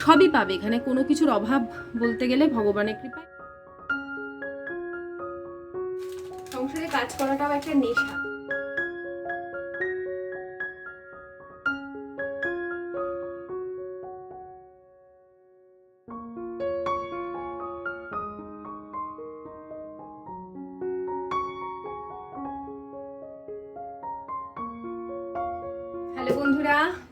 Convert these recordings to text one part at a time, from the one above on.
সবই পাবে। এখানে কোনো কিছুর অভাব বলতে গেলে ভগবানের কৃপায়। সংসারে কাজ করাটাও একটা নেশা।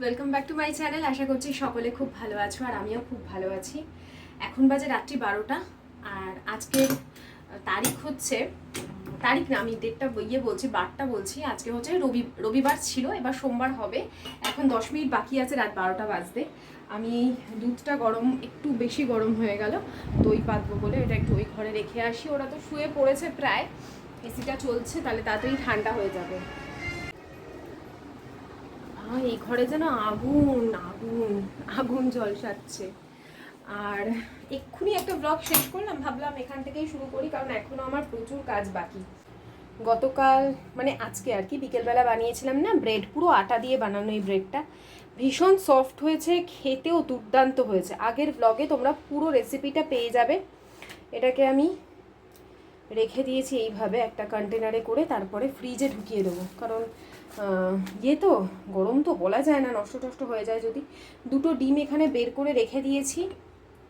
Welcome back to my channel আশা করছি সকলে খুব ভালো আছো আর আমিও খুব ভালো আছি। এখন বাজে রাত্রি বারোটা আর আজকের তারিখ হচ্ছে, তারিখ না, আমি ডেটটা ইয়ে বলছি, বারটা বলছি। আজকে হচ্ছে রবি, রবিবার ছিল, এবার সোমবার হবে। এখন দশ মিনিট বাকি আছে, রাত বারোটা বাজতে। আমি দুধটা গরম, একটু বেশি গরম হয়ে গেল, দই পাতবো বলে এটা একটু ওই ঘরে রেখে আসি। ওরা তো শুয়ে পড়েছে প্রায় এসিটা চলছে, তাহলে তাড়াতাড়ি ঠান্ডা হয়ে যাবে। এই ঘরে যেন আগুন আগুন আগুন জলসাচ্ছে আর এক্ষুনি একটা ব্লগ শেষ করলাম, ভাবলাম এখান থেকেই শুরু করি, কারণ এখনও আমার প্রচুর কাজ বাকি। গতকাল মানে আজকে আর কি, বিকেলবেলা বানিয়েছিলাম না ব্রেড পুরো আটা দিয়ে বানানো এই ব্রেডটা ভীষণ সফট হয়েছে, খেতেও দুর্দান্ত হয়েছে। আগের ব্লগে তোমরা পুরো রেসিপিটা পেয়ে যাবে। এটাকে আমি রেখে দিয়েছি এইভাবে একটা কন্টেনারে করে, তারপরে ফ্রিজে ঢুকিয়ে দেবো। কারণ ইয়ে তো, গরম তো বলা যায় না, নষ্ট টষ্ট হয়ে যায় যদি। দুটো ডিম এখানে বের করে রেখে দিয়েছি।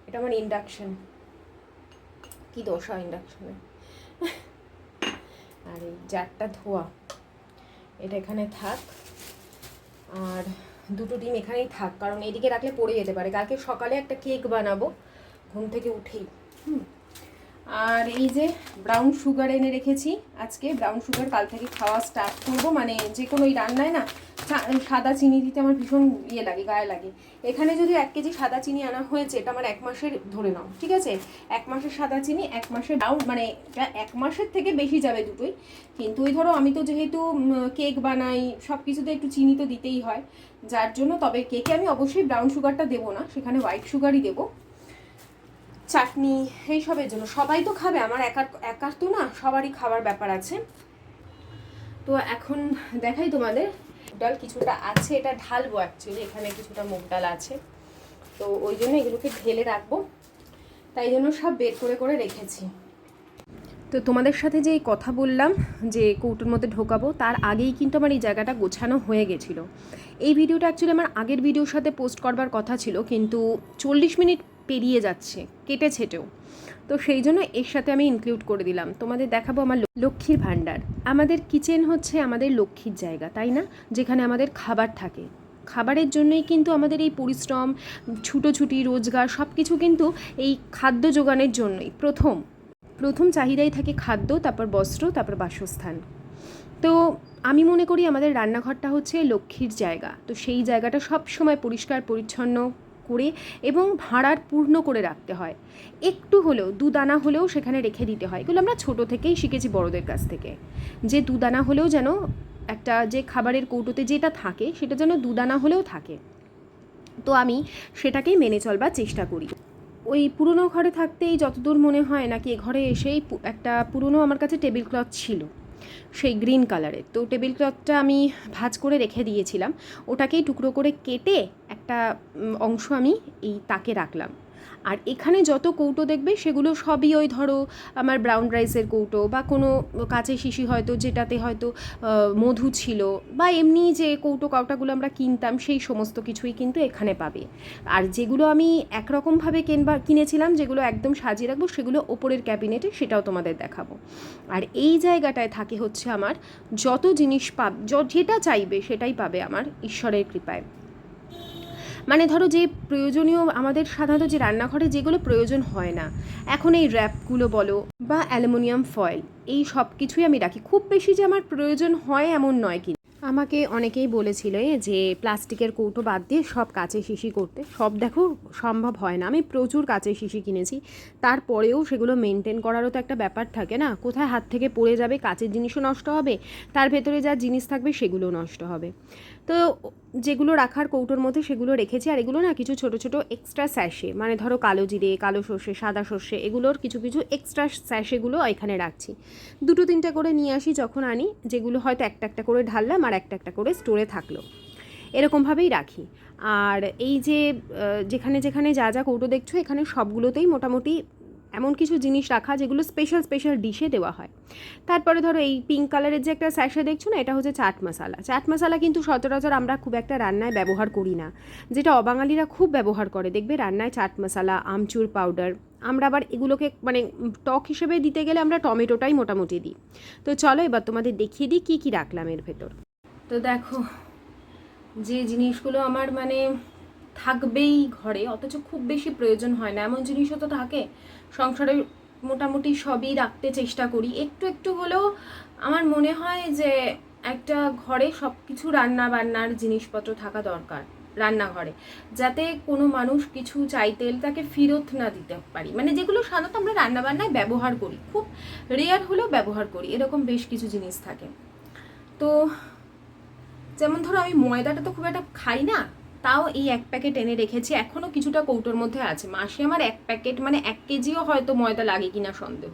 এটা আমার ইন্ডাকশন কি দশা ইন্ডাকশনে আর এই জারটা ধোয়া। এটা এখানে থাক। আর দুটো ডিম এখানেই থাক। কারণ এদিকে রাখলে পড়ে যেতে পারে। কালকে সকালে একটা কেক বানাবো। ঘুম থেকে উঠেই। হুম। আর এই যে ব্রাউন সুগার এনে রেখেছি। আজকে ব্রাউন সুগার কাল থেকে খাওয়া স্টার্ট করব। মানে যে কোনো এই রান্নায় না সাদা চিনি দিতে আমার ভীষণ ইয়ে লাগে, গায়ে লাগে। এখানে যদি এক কেজি সাদা চিনি আনা হয়েছে, এটা আমার এক মাসের ধরে নাও, ঠিক আছে? এক মাসের সাদা চিনি, এক মাসের ব্রাউন মানে এটা এক মাসের থেকে বেশি যাবে দুটোই। কিন্তু ওই ধরো আমি তো যেহেতু কেক বানাই সব কিছুতে একটু চিনি তো দিতেই হয়। যার জন্য তবে কেকে আমি অবশ্যই ব্রাউন সুগারটা দেবো না, সেখানে হোয়াইট সুগারই দেবো। চাটনি, এইসবের জন্য। সবাই তো খাবে, আমার একার একার তো না, সবারই খাবার ব্যাপার আছে। তো এখন দেখাই তোমাদের। ডাল কিছুটা আছে, এটা ঢালবো অ্যাকচুয়ালি এখানে কিছুটা মুগ ডাল আছে। তো ওই জন্য এগুলোকে ঢেলে রাখব। তাই জন্য সব বের করে করে রেখেছি। তো তোমাদের সাথে যে কথা বললাম, যে কৌটোর মধ্যে ঢোকাবো, তার আগেই কিন্তু আমার এই জায়গাটা গোছানো হয়ে গেছিল। এই ভিডিওটা অ্যাকচুয়ালি আমার আগের ভিডিওর সাথে পোস্ট করবার কথা ছিল, কিন্তু চল্লিশ মিনিট পেরিয়ে যাচ্ছে কেটে ছেটেও তো সেই জন্য এর সাথে আমি ইনক্লুড করে দিলাম। তোমাদের দেখাবো আমার লক্ষ্মীর ভাণ্ডার। আমাদের কিচেন হচ্ছে আমাদের লক্ষ্মীর জায়গা, তাই না? যেখানে আমাদের খাবার থাকে। খাবারের জন্যই কিন্তু আমাদের এই পরিশ্রম, ছুটোছুটি, রোজগার সব কিছু কিন্তু এই খাদ্য যোগানের জন্যই। প্রথম প্রথম চাহিদাই থাকে খাদ্য, তারপর বস্ত্র, তারপর বাসস্থান। তো আমি মনে করি আমাদের রান্নাঘরটা হচ্ছে লক্ষ্মীর জায়গা। তো সেই জায়গাটা সব সময় পরিষ্কার, পরিচ্ছন্ন। করে এবং ভাড়ার পূর্ণ করে রাখতে হয়। একটু হলেও দু দানা হলেও সেখানে রেখে দিতে হয়। এগুলো আমরা ছোট থেকেই শিখেছি বড়দের কাছ থেকে। যে দুদানা হলেও যেন একটা যে খাবারের কৌটোতে যেটা থাকে, সেটা যেন দুদানা হলেও থাকে। তো আমি সেটাকেই মেনে চলবার চেষ্টা করি। ওই পুরনো ঘরে থাকতেই যতদূর মনে হয় নাকি এ ঘরে এসেই একটা পুরনো আমার কাছে টেবিল ক্লথ ছিল। সেই গ্রিন কালারের। তো টেবিল ক্লথটা আমি ভাজ করে রেখে দিয়েছিলাম। ওটাকেই টুকরো করে কেটে একটা অংশ আমি এই তাকে রাখলাম। আর এখানে যত কৌটো দেখবে, সেগুলো সবই ওই ধরো আমার ব্রাউন রাইসের কৌটো বা কোনো কাঁচে শিশি হয়তো যেটাতে হয়তো মধু ছিল বা এমনি যে কৌটো কাউটাগুলো আমরা কিনতাম, সেই সমস্ত কিছুই কিন্তু এখানে পাবে। আর যেগুলো আমি একরকমভাবে কেনবা, কিনেছিলাম, যেগুলো একদম সাজিয়ে রাখব, সেগুলো ওপরের ক্যাবিনেটে সেটাও তোমাদের দেখাবো। আর এই জায়গাটায় থাকে হচ্ছে আমার যত জিনিস পাব যেটা চাইবে সেটাই পাবে আমার ঈশ্বরের কৃপায়। মানে ধরো যে প্রয়োজনীয় আমাদের সাধারণত যে রান্নাঘরে যেগুলো প্রয়োজন হয় না, এখন এই র্যাপগুলো বলো বা অ্যালুমিনিয়াম ফয়েল, এই সব কিছুই আমি রাখি। খুব বেশি যে আমার প্রয়োজন হয় এমন নয় কিন্তু। আমাকে অনেকেই বলেছিল যে প্লাস্টিকের কৌটো বাদ দিয়ে সব কাঁচে শিশি করতে। সব দেখো সম্ভব হয় না। আমি প্রচুর কাঁচে শিশি কিনেছি। তারপরেও সেগুলো মেনটেন করারও তো একটা ব্যাপার থাকে না। কোথায় হাত থেকে পড়ে যাবে, কাঁচের জিনিসও নষ্ট হবে, তার ভেতরে যা জিনিস থাকবে সেগুলোও নষ্ট হবে। তো যেগুলো রাখার কৌটোর মধ্যে সেগুলো রেখেছি, আর এগুলো না কিছু ছোট ছোট এক্সট্রা স্যাশে মানে ধরো কালো জিরে, কালো সর্ষে, সাদা সর্ষে, এগুলোর কিছু কিছু এক্সট্রা স্যাশেগুলো এখানে রাখছি। দুটো, তিনটে করে নিয়ে আসি যখন আনি, যেগুলো হয়তো একটা একটা করে ঢাললাম আর একটা একটা করে স্টোরে থাকল। এরকমভাবেই রাখি। আর এই যে যেখানে যেখানে যা যা কৌটো দেখছ, এখানে সবগুলোতেই মোটামুটি এমন কিছু জিনিস রাখা যেগুলো স্পেশাল স্পেশাল ডিশে দেওয়া হয়। তারপরে ধরো এই পিঙ্ক কালারের যে একটা স্যাশে দেখছ না, এটা হচ্ছে চাট মশালা। চাট মশালা কিন্তু সচরাচর আমরা খুব একটা রান্নায় ব্যবহার করি না, যেটা অবাঙালিরা খুব ব্যবহার করে। দেখবে রান্নায় চাট মশালা, আমচুর পাউডার আমরা আবার এগুলোকে মানে টক হিসেবে দিতে গেলে আমরা টমেটোটাই মোটামুটি দিই। তো চলো এবার তোমাদের দেখিয়ে দিই কী কী রাখলাম এর ভেতর। তো দেখো, যে জিনিসগুলো আমার মানে থাকবেই ঘরে, অথচ খুব বেশি প্রয়োজন হয় না। এমন জিনিসও তো থাকে সংসারে মোটামুটি সবই রাখতে চেষ্টা করি। একটু একটু হলেও আমার মনে হয় যে একটা ঘরে সব কিছু রান্না বান্নার জিনিসপত্র থাকা দরকার রান্নাঘরে। যাতে কোনো মানুষ কিছু চাইতে তাকে ফেরত না দিতে পারি। মানে যেগুলো সাধারণত আমরা রান্না বান্নায় ব্যবহার করি, খুব রেয়ার হলেও ব্যবহার করি, এরকম বেশ কিছু জিনিস থাকে। তো যেমন ধরো আমি ময়দাটা তো খুব একটা খাই না তাও এই এক প্যাকেট এনে রেখেছি। এখনও কিছুটা কৌটোর মধ্যে আছে। মাসে আমার এক প্যাকেট মানে এক কেজিও হয়তো ময়দা লাগে কিনা সন্দেহ।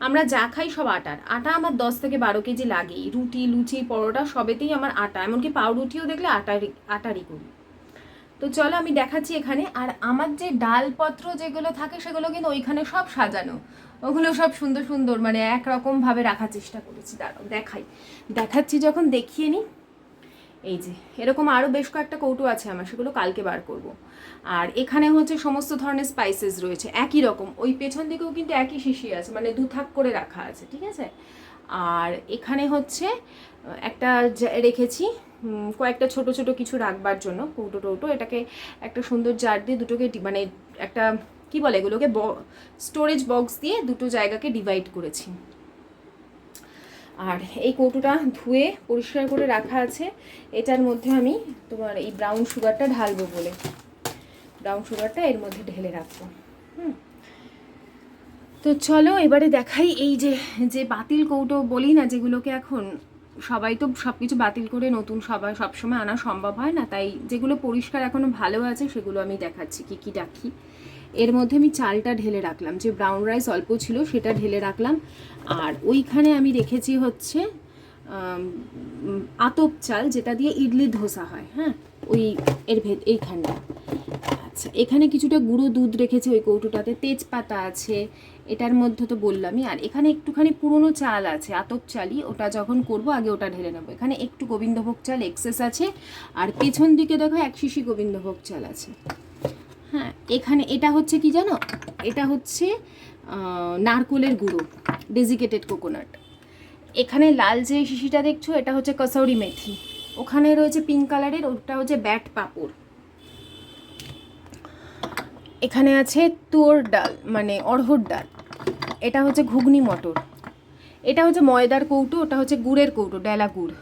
আমরা যা খাই সব আটার। আটা আমার দশ থেকে বারো কেজি লাগেই। রুটি, লুচি, পরোটা সবেতেই আমার আটা। এমনকি পাউরুটিও দেখলে আটারই আটারই করি। তো চলো আমি দেখাচ্ছি এখানে। আর আমার যে ডালপত্র যেগুলো থাকে, সেগুলো কিন্তু ওইখানে সব সাজানো। ওগুলো সব সুন্দর সুন্দর মানে একরকমভাবে রাখার চেষ্টা করেছি। দাঁড়াও, দেখাই। দেখাচ্ছি যখন, দেখিয়ে নিই। এই যে, এরকম আরও বেশ কয়েকটা কৌটো আছে আমার, সেগুলো কালকে বার করব। আর এখানে হচ্ছে সমস্ত ধরনের স্পাইসেস রয়েছে, একই রকম, ওই পেছন দিকেও কিন্তু একই শিশি আছে মানে দু থাক করে রাখা আছে, ঠিক আছে? আর এখানে হচ্ছে, একটা রেখেছি কয়েকটা ছোট ছোট কিছু রাখবার জন্য, কৌটো টৌটো, এটাকে একটা সুন্দর জার দিয়ে দুটোকে মানে একটা, কি বলে এগুলোকে স্টোরেজ বক্স দিয়ে দুটো জায়গাকে ডিভাইড করেছি। আর এই কৌটোটা ধুয়ে পরিষ্কার করে রাখা আছে। এটার মধ্যে আমি তোমার এই ব্রাউন সুগারটা ঢালবো বলে। ব্রাউন সুগারটা এর মধ্যে ঢেলে রাখব। হুম। তো চলো, এবারে দেখাই এই যে যে বাতিল কৌটো বলি না যেগুলোকে এখন সবাই তো সব কিছু বাতিল করে নতুন সবাই সবসময় আনা সম্ভব হয় না। তাই যেগুলো পরিষ্কার এখনও ভালো আছে সেগুলো আমি দেখাচ্ছি, কি কি রাখি এর মধ্যে আমি চালটা ঢেলে রাখলাম। যে ব্রাউন রাইস অল্প ছিল সেটা ঢেলে রাখলাম। আর ওইখানে আমি রেখেছি হচ্ছে আতপ চাল, যেটা দিয়ে ইডলি ধোসা হয় হ্যাঁ? ওই এর ভেদ, এইখানটা। আচ্ছা এখানে কিছুটা গুঁড়ো দুধ রেখেছি ওই কৌটোটাতে, তেজপাতা আছে, এটার মধ্যে তো বললামই। আর এখানে একটুখানি পুরনো চাল আছে, আতপ চালই, ওটা যখন করব আগে ওটা ঢেলে নেব। এখানে একটু গোবিন্দভোগ চাল এক্সেস আছে, আর পেছন দিকে দেখো এক শিশি গোবিন্দভোগ চাল আছে। এখানে এটা হচ্ছে কি জানো? এটা হচ্ছে নারকোলের গুঁড়ো ডেজিকেটেড কোকোনাট এখানে লাল যে শিশিটা দেখছ, এটা হচ্ছে কসৌরি মেথি। ওখানে রয়েছে পিঙ্ক কালারের ওটা হচ্ছে ব্যাট পাপড়। এখানে আছে তুয়োর ডাল মানে অড়হর ডাল। এটা হচ্ছে ঘুগনি মটর। এটা হচ্ছে ময়দার কৌটো, ওটা হচ্ছে গুড়ের কৌটো, ডেলা গুড়।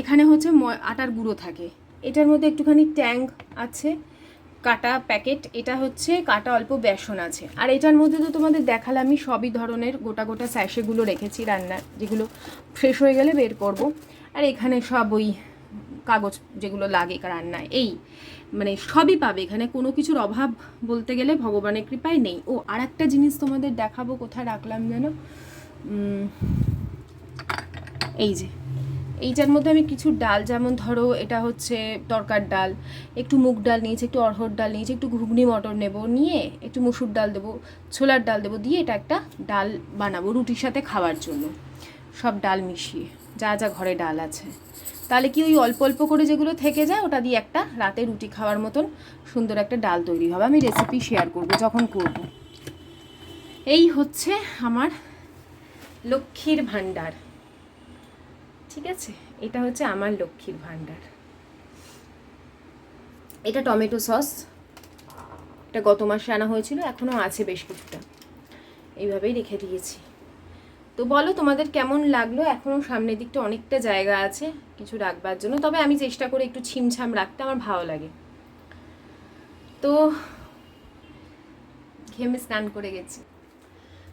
এখানে হচ্ছে আটার গুঁড়ো থাকে। এটার মধ্যে একটুখানি ট্যাঙ্ক আছে। কাটা প্যাকেট, এটা হচ্ছে কাটা অল্প বেসন আছে। আর এটার মধ্যে তো তোমাদের দেখালামই সবই ধরনের গোটা গোটা স্যাশেগুলো রেখেছি রান্নার যেগুলো ফ্রেশ হয়ে গেলে বের করব। আর এখানে সব ওই কাগজ যেগুলো লাগে রান্নায় এই মানে সবই পাবে। এখানে কোনো কিছুর অভাব বলতে গেলে ভগবানের কৃপায় নেই। ও আর একটা জিনিস তোমাদের দেখাবো, কোথায় রাখলাম যেন? এই যে। এইটার মধ্যে আমি কিছু ডাল, যেমন ধরো এটা হচ্ছে তরকার ডাল, একটু মুগ ডাল নিয়েছি, একটু অরহর ডাল নিয়েছি, একটু ঘুগনি, মটর নেব, নিয়ে একটু মুসুর ডাল দেবো, ছোলার ডাল দেবো, দিয়ে এটা একটা ডাল বানাবো রুটির সাথে খাওয়ার জন্য। সব ডাল মিশিয়ে, যা যা ঘরে ডাল আছে। তাহলে কি ওই অল্প অল্প করে যেগুলো থেকে যায়, ওটা দিয়ে একটা রাতে রুটি খাওয়ার মতন সুন্দর একটা ডাল তৈরি হবে। আমি রেসিপি শেয়ার করব, যখন করব। এই হচ্ছে আমার লক্ষ্মীর ভাণ্ডার। ঠিক আছে? এটা হচ্ছে আমার লক্ষ্মীর ভাণ্ডার। এটা টমেটো সস। এটা গত মাসে আনা হয়েছিল, এখনও আছে বেশ কিছুটা। এইভাবেই রেখে দিয়েছি। তো বলো, তোমাদের কেমন লাগল? এখনও সামনের দিকটা অনেকটা জায়গা আছে, কিছু রাখবার জন্য। তবে আমি চেষ্টা করি একটু ছিমছাম রাখতে আমার ভালো লাগে। তো ঘেমে স্নান করে গেছি।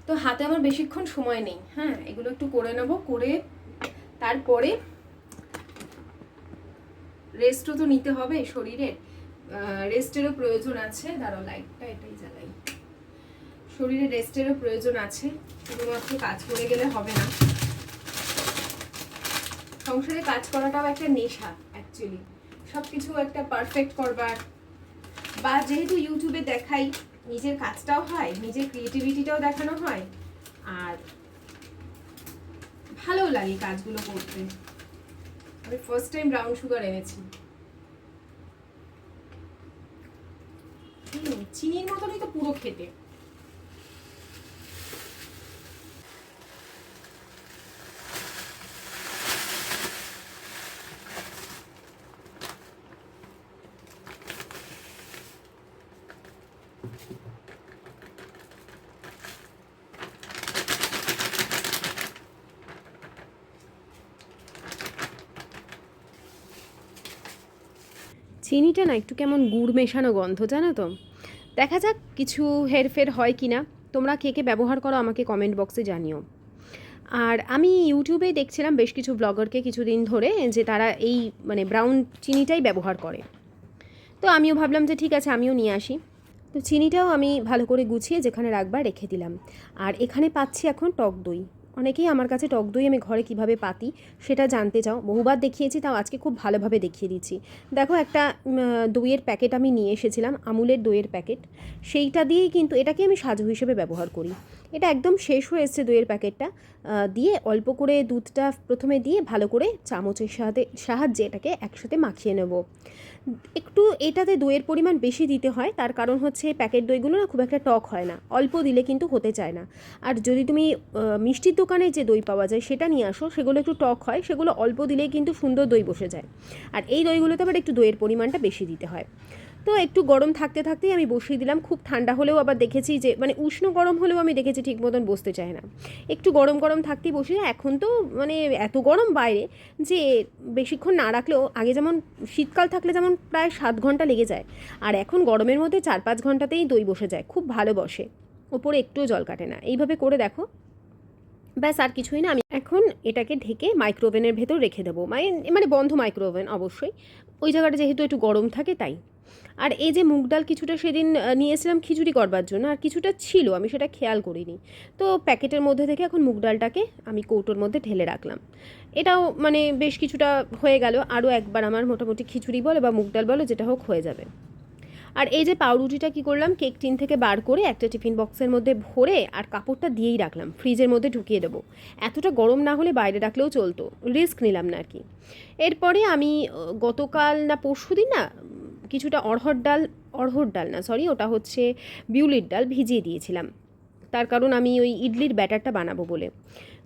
তো হাতে আমার বেশিক্ষণ সময় নেই হ্যাঁ? এগুলো একটু করে নেব, করে তারপরে রেস্টও তো নিতে হবে শরীরের। রেস্টেরও প্রয়োজন আছে। দাঁড়াও লাইটটা এটাই জ্বালাই। শরীরে রেস্টেরও প্রয়োজন আছে। শুধুমাত্র কাজ করে গেলে হবে না। সংসারে কাজ করাটাও একটা নেশা অ্যাকচুয়ালি সব কিছু একটা পারফেক্ট করবার। বা যেহেতু ইউটিউবে দেখাই, নিজের কাজটাও হয়, নিজের ক্রিয়েটিভিটিটাও দেখানো হয়, আর ভালো লাগে কাজগুলো করতে। আমি ফার্স্ট টাইম ব্রাউন সুগার এনেছি। চিনির মতনই তো পুরো খেতে। চিনিটা না একটু কেমন গুড় মেশানো গন্ধ, জানো তো? দেখা যাক কিছু হেরফের হয় কি না। তোমরা কে কে ব্যবহার করো আমাকে কমেন্ট বক্সে জানিও। আর আমি ইউটিউবে দেখছিলাম বেশ কিছু ব্লগারকে কিছুদিন ধরে, যে তারা এই মানে ব্রাউন চিনিটাই ব্যবহার করে। তো আমিও ভাবলাম যে ঠিক আছে, আমিও নিয়ে আসি। তো চিনিটাও আমি ভালো করে গুছিয়ে যেখানে রাখবার রেখে দিলাম। আর এখানে পাচ্ছি এখন টক দই। অনেকেই আমার কাছে টক দই আমি ঘরে কীভাবে পাতি সেটা জানতে চাও। বহুবার দেখিয়েছি, তাও আজকে খুব ভালোভাবে দেখিয়ে দিচ্ছি। দেখো একটা দইয়ের প্যাকেট আমি নিয়ে এসেছিলাম, আমুলের দইয়ের প্যাকেট। সেইটা দিয়েই কিন্তু এটাকে আমি সাজু হিসেবে ব্যবহার করি। এটা একদম শেষ হয়ে এসছে দইয়ের প্যাকেটটা। দিয়ে অল্প করে দুধটা প্রথমে দিয়ে ভালো করে চামচের সাথে সাহায্যে এটাকে একসাথে মাখিয়ে নেব। একটু এটাতে দইয়ের পরিমাণ বেশি দিতে হয়, তার কারণ হচ্ছে প্যাকেট দইগুলো না খুব একটা টক হয় না। অল্প দিলে কিন্তু হতে চায় না। আর যদি তুমি মিষ্টির দোকানে যে দই পাওয়া যায় সেটা নিয়ে আসো, সেগুলো একটু টক হয়, সেগুলো অল্প দিলেই কিন্তু সুন্দর দই বসে যায়। আর এই দইগুলোতে আবার একটু দইয়ের পরিমাণটা বেশি দিতে হয়। তো একটু গরম থাকতে থাকতেই আমি বসিয়ে দিলাম, খুব ঠান্ডা হলেও আবার দেখেছি যে মানে উষ্ণ গরম হলেও আমি দেখেছি ঠিক মতন বসতে চায় না। একটু গরম গরম থাকতেই বসিয়ে এখন তো মানে এত গরম বাইরে যে বেশিক্ষণ না রাখলেও আগে যেমন শীতকাল থাকলে যেমন প্রায় সাত ঘণ্টা লেগে যায়, আর এখন গরমের মধ্যে চার পাঁচ ঘন্টাতেই দই বসে যায়, খুব ভালো বসে। ওপরে একটুও জল কাটে না। এইভাবে করে দেখো। ব্যাস, আর কিছুই না। আমি এখন এটাকে ঢেকে মাইক্রোওভেনের ভেতর রেখে দেবো। মানে মানে বন্ধ মাইক্রোওভেন অবশ্যই। ওই জায়গাটা যেহেতু একটু গরম থাকে, তাই। আর এই যে মুগ ডাল কিছুটা সেদিন নিয়েছিলাম খিচুড়ি করবার জন্য, আর কিছুটা ছিল, আমি সেটা খেয়াল করিনি। তো প্যাকেটের মধ্যে থেকে এখন মুগ ডালটাকে আমি কৌটোর মধ্যে ঢেলে রাখলাম। এটাও মানে বেশ কিছুটা হয়ে গেল। আরও একবার আমার মোটামুটি খিচুড়ি বলো বা মুগ ডাল বলো, যেটা হোক, হয়ে যাবে। আর এই যে পাউরুটিটা কি করলাম, কেক টিন থেকে বার করে একটা টিফিন বক্সের মধ্যে ভরে আর কাপড়টা দিয়েই রাখলাম, ফ্রিজের মধ্যে ঢুকিয়ে দেবো। এতটা গরম না হলে বাইরে রাখলেও চলতো, রিস্ক নিলাম না আর কি। এরপরে আমি গতকাল না পরশু দিন না, কিছুটা অড়হর ডাল অড়হর ডাল না সরি ওটা হচ্ছে বিউলির ডাল ভিজিয়ে দিয়েছিলাম। তার কারণ আমি ওই ইডলির ব্যাটারটা বানাবো বলে।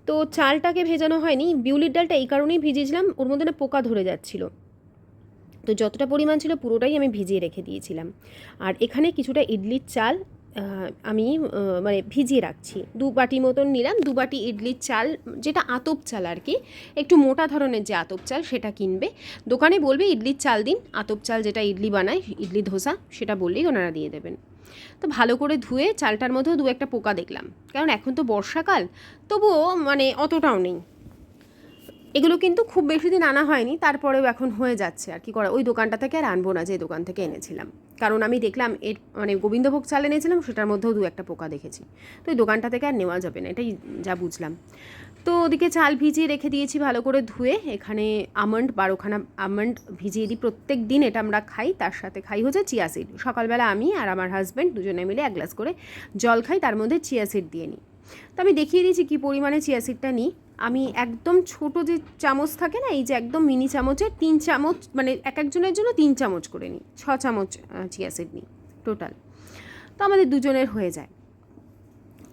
তো চালটাকে ভেজানো হয়নি, বিউলির ডালটা এই কারণেই ভিজিয়েছিলাম, ওর মধ্যে না পোকা ধরে যাচ্ছিল। তো যতটা পরিমাণ ছিল পুরোটাই আমি ভিজিয়ে রেখে দিয়েছিলাম। আর এখানে কিছুটা ইডলির চাল আমি মানে ভিজিয়ে রাখছি। দু বাটি মতন নিলাম, দু বাটি ইডলির চাল, যেটা আতপ চাল আর কি, একটু মোটা ধরনের যে আতপ চাল সেটা কিনবে। দোকানে বলবে ইডলির চাল দিন, আতপ চাল যেটা ইডলি বানায়, ইডলি ধোসা, সেটা বললেই ওনারা দিয়ে দেবেন। তো ভালো করে ধুয়ে চালটার মধ্যেও দু একটা পোকা দেখলাম। কারণ এখন তো বর্ষাকাল, তবুও মানে অতটাও নেই। এগুলো কিন্তু খুব বেশি দিন আনা হয়নি, তারপরেও এখন হয়ে যাচ্ছে আর কি করা। ওই দোকানটা থেকে আর আনব না, যে দোকান থেকে এনেছিলাম। কারণ আমি দেখলাম এর মানে গোবিন্দভোগ চাল এনেছিলাম, সেটার মধ্যেও দু একটা পোকা দেখেছি। তো ওই দোকানটা থেকে আর নেওয়া যাবে না, এটাই যা বুঝলাম। তো ওদিকে চাল ভিজিয়ে রেখে দিয়েছি ভালো করে ধুয়ে, এখানে আমন্ড বারোখানা আমন্ড ভিজিয়ে দিই প্রত্যেক দিন, এটা আমরা খাই, তার সাথে খাই হচ্ছে চিয়া সিড। সকালবেলা আমি আর আমার হাজব্যান্ড দুজনে মিলে এক গ্লাস করে জল খাই, তার মধ্যে চিয়া সিড দিয়ে নিই। তো আমি দেখিয়ে দিয়েছি কী পরিমাণে চিয়া সিডটা নিই। আমি একদম ছোট যে চামচ থাকে না, এই যে একদম মিনি চামচে তিন চামচ মানে এক একজনের জন্য তিন চামচ করে নিই, ছ চামচ চিয়া সিড নিই টোটাল তো আমাদের দুজনের হয়ে যায়।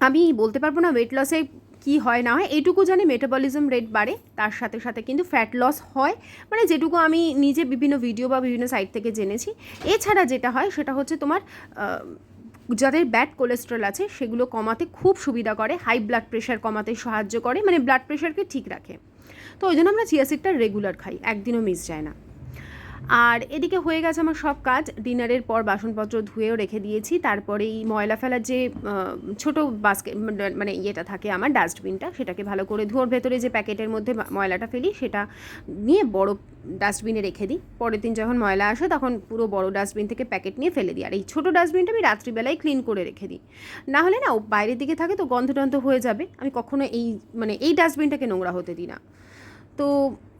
আমি বলতে পারব না ওয়েট লসে কি হয় না হয়, এইটুকু জানি মেটাবলিজম রেট বাড়ে, তার সাথে সাথে কিন্তু ফ্যাট লস হয়। মানে যেটুকু আমি নিজে বিভিন্ন ভিডিও বা বিভিন্ন সাইট থেকে জেনেছি। এছাড়া যেটা হয়, সেটা হচ্ছে তোমার যাদের ব্যাড কোলেস্ট্রল আছে, সেগুলো কমাতে খুব সুবিধা করে, হাই ব্লাড প্রেশার কমাতে সাহায্য করে মানে ব্লাড প্রেশারকে ঠিক রাখে। তো ওই জন্য আমরা চিয়া সিডটা রেগুলার খাই, একদিনও মিস যায় না। আর এদিকে হয়ে গেছে আমার সব কাজ। ডিনারের পর বাসনপত্র ধুয়েও রেখে দিয়েছি। তারপরে এই ময়লা ফেলার যে ছোট বাস্কেট মানে ইয়েটা থাকে আমার ডাস্টবিনটা সেটাকে ভালো করে ধোয়ার ভেতরে যে প্যাকেটের মধ্যে ময়লাটা ফেলি, সেটা নিয়ে বড় ডাস্টবিনে রেখে দিই। পরের দিন যখন ময়লা আসে, তখন পুরো বড় ডাস্টবিন থেকে প্যাকেট নিয়ে ফেলে দিই। আর এই ছোটো ডাস্টবিনটা আমি রাত্রিবেলায় ক্লিন করে রেখে দিই। না হলে না বাইরের দিকে থাকে তো গন্ধ টন্ধ হয়ে যাবে। আমি কখনো এই মানে এই ডাস্টবিনটাকে নোংরা হতে দিই না। তো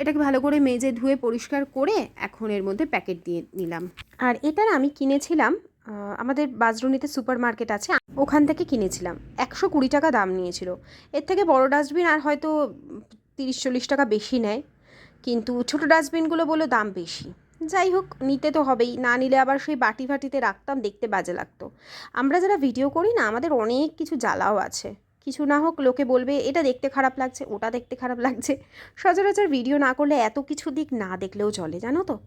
এটাকে ভালো করে মেজে ধুয়ে পরিষ্কার করে এখন এর মধ্যে প্যাকেট দিয়ে নিলাম। আর এটা না আমি কিনেছিলাম আমাদের বাজরুনিতে সুপার মার্কেট আছে, ওখান থেকে কিনেছিলাম। একশো কুড়ি টাকা দাম নিয়েছিল। এর থেকে বড় ডাস্টবিন আর হয়তো তিরিশ চল্লিশ টাকা বেশি নেয়। কিন্তু ছোটো ডাস্টবিনগুলো বলে দাম বেশি। যাই হোক, নিতে তো হবেই। না নিলে আবার সেই বাটি ফাটিতে রাখতাম, দেখতে বাজে লাগতো। আমরা যারা ভিডিও করি না, আমাদের অনেক কিছু জ্বালাও আছে। কিছু না হোক লোকে বলবে, এটা দেখতে খারাপ লাগছে, ওটা দেখতে খারাপ লাগছে। সচরাচর ভিডিও না করলে এত কিছু দিক না দেখলেও চলে, জানো তো?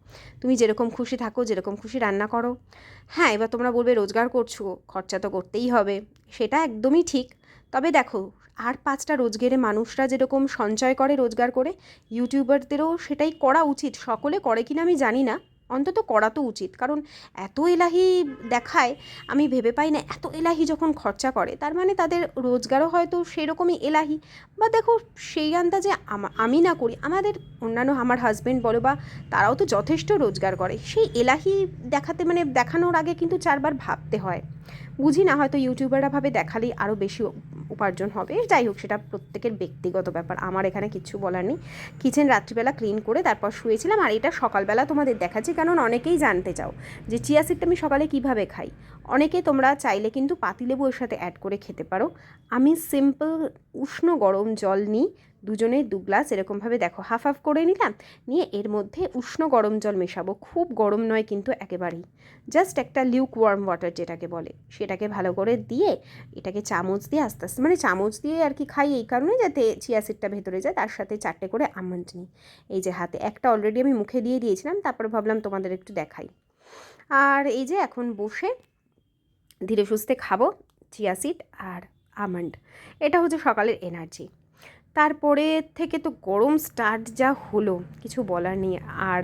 তুমি যেরকম খুশি থাকো, যেরকম খুশি রান্না করো। হ্যাঁ এবার তোমরা বলবে, রোজগার করছ, খরচা তো করতেই হবে। সেটা একদমই ঠিক। তবে দেখো, আর পাঁচটা রোজগারে মানুষরা যেরকম সঞ্চয় করে, রোজগার করে ইউটিউবারদেরও সেটাই করা উচিত। সকলে করে কিনা আমি জানি না। অন্তত করা তো উচিত। কারণ এত এলাহি দেখায়, আমি ভেবে পাই না, এত এলাহি যখন খরচা করে, তার মানে তাদের রোজগারও হয়তো সেরকমই এলাহি। বা দেখো, সেই আন্দাজে আমা- না করি, আমাদের অন্যান্য আমার হাজব্যান্ড বলো বা তারাও তো যথেষ্ট রোজগার করে। সেই এলাহি দেখাতে মানে দেখানোর আগে কিন্তু চারবার ভাবতে হয়। বুঝি না, হয়তো ইউটিউবাররা ভাবে দেখালেই আরও বেশি উপার্জন হবে। যাই হোক, সেটা প্রত্যেকের ব্যক্তিগত ব্যাপার। আমার এখানে কিছু বলার নেই। কিচেন রাত্রিবেলা ক্লিন করে তারপর শুয়েছিলাম, আর এটা সকালবেলা তোমাদের দেখাচ্ছি, কারণ অনেকেই জানতে চাও যে চিয়া সিডটা আমি সকালে কীভাবে খাই। অনেকে তোমরা চাইলে কিন্তু পাতিলেবু এর সাথে অ্যাড করে খেতে পারো। আমি সিম্পল উষ্ণ গরম জল নিই দুজনে দু গ্লাস এরকমভাবে দেখো হাফ হাফ করে নিলাম, নিয়ে এর মধ্যে উষ্ণ গরম জল মেশাবো। খুব গরম নয় কিন্তু একেবারেই। জাস্ট একটা লিউক ওয়ার্ম ওয়াটার যেটাকে বলে, সেটাকে ভালো করে দিয়ে এটাকে চামচ দিয়ে আস্তে আস্তে মানে চামচ দিয়ে আর কি খাই এই কারণে যাতে চিয়া সিডটা ভেতরে যায়, তার সাথে চারটে করে আমন্ড নিই। এই যে হাতে, একটা অলরেডি আমি মুখে দিয়ে দিয়েছিলাম, তারপরে ভাবলাম তোমাদের একটু দেখাই। আর এই যে এখন বসে ধীরে সুস্থে খাব চিয়া সিড আর আমন্ড এটা হচ্ছে সকালের এনার্জি তারপরে থেকে তো গরম স্টার্ট যা হলো, কিছু বলার নেই। আর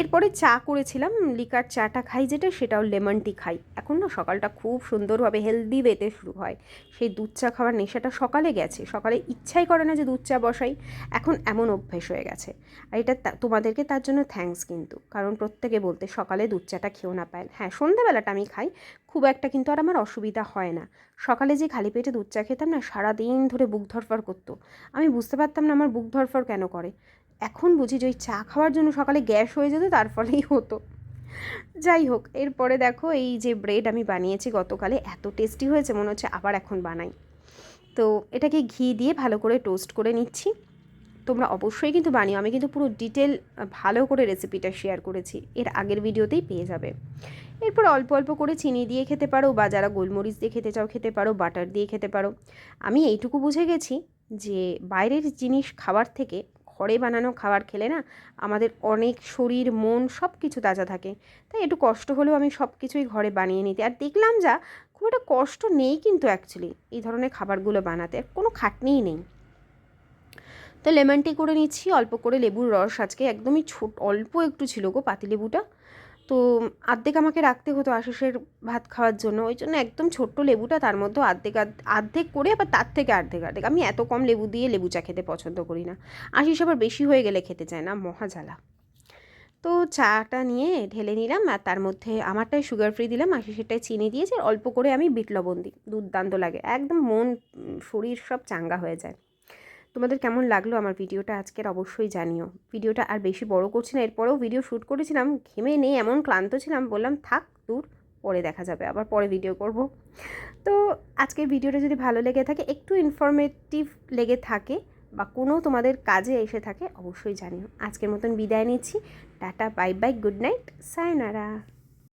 এরপরে চা করেছিলাম, লিকার চাটা খাই যেটা, সেটাও লেমন টি খাই। এখন না সকালটা খুব সুন্দরভাবে হেলদি ওয়েতে শুরু হয়। সেই দুধ চা খাওয়ার নেশাটা সকালে গেছে, সকালে ইচ্ছাই করে না যে দুধ চা বসাই, এখন এমন অভ্যেস হয়ে গেছে। আর এটা তোমাদেরকে তার জন্য থ্যাঙ্কস কিন্তু, কারণ প্রত্যেকে বলতে সকালে দুধ চাটা খেয়েও না পায়। হ্যাঁ সন্ধ্যাবেলাটা আমি খাই খুব একটা কিন্তু আর আমার অসুবিধা হয় না। সকালে যে খালি পেটে দুধ চা খেতাম না, সারাদিন ধরে বুক ধরফর করতো। আমি বুঝতে পারতাম না আমার বুক ধরফর কেন করে। এখন বুঝি যে ওই চা খাওয়ার জন্য সকালে গ্যাস হয়ে যেত, তার ফলেই হতো। যাই হোক, এরপরে দেখো এই যে ব্রেড আমি বানিয়েছি গতকালে, এত টেস্টি হয়েছে, মনে হচ্ছে আবার এখন বানাই। তো এটাকে ঘি দিয়ে ভালো করে টোস্ট করে নিচ্ছি। তোমরা অবশ্যই কিন্তু বানিও, আমি কিন্তু পুরো ডিটেল, ভালো করে রেসিপিটা শেয়ার করেছি। এর আগের ভিডিওতেই পেয়ে যাবে। এরপর অল্প অল্প করে চিনি দিয়ে খেতে পারো বা যারা গোলমরিচ দিয়ে খেতে চাও খেতে পারো, বাটার দিয়ে খেতে পারো। আমি এইটুকু বুঝে গেছি যে বাইরের জিনিস খাবার থেকে ঘরে বানানো খাবার খেলে না আমাদের অনেক শরীর, মন সব কিছু তাজা থাকে। তাই একটু কষ্ট হলেও আমি সব কিছুই ঘরে বানিয়ে নিতে। আর দেখলাম যা, খুব একটা কষ্ট নেই কিন্তু অ্যাকচুয়ালি এই ধরনের খাবারগুলো বানাতে। কোনো খাটনিই নেই। তো লেমন টি করে নিচ্ছি, অল্প করে লেবুর রস। আজকে একদমই ছোট, অল্প একটু ছিল গো পাতিলেবুটা। তো আর্ধেক আমাকে রাখতে হতো আশিসের ভাত খাওয়ার জন্য। ওই জন্য একদম ছোট্ট লেবুটা তার মধ্যে অর্ধেক অর্ধেক করে আবার তার থেকে অর্ধেক অর্ধেক আমি এত কম লেবু দিয়ে লেবু চা খেতে পছন্দ করি না। আশিস আবার বেশি হয়ে গেলে খেতে চায় না, মহা জ্বালা। তো চাটা নিয়ে ঢেলে নিলাম আর তার মধ্যে আমারটাই সুগার ফ্রি দিলাম আশিসেরটাই চিনি দিয়েছি। অল্প করে আমি বিট লবণ দিই, দুর্দান্ত লাগে। একদম মন, শরীর সব চাঙ্গা হয়ে যায়। তোমাদের কেমন লাগল আমার ভিডিওটা আজকের? অবশ্যই জানিও। ভিডিওটা আর বেশি বড় করছি না, এরপরেও ভিডিও শ্যুট করেছিলাম, ঘেমে নেই, এমন ক্লান্ত ছিলাম, বললাম, থাক, দূর, পরে দেখা যাবে, আবার পরে ভিডিও করব। তো আজকের ভিডিওটা যদি ভালো লেগে থাকে, একটু ইনফরমেটিভ লেগে থাকে বা কোনো তোমাদের কাজে এসে থাকে, অবশ্যই জানিও। আজকের মতন বিদায় নিচ্ছি। Tata bye bye good night sayonara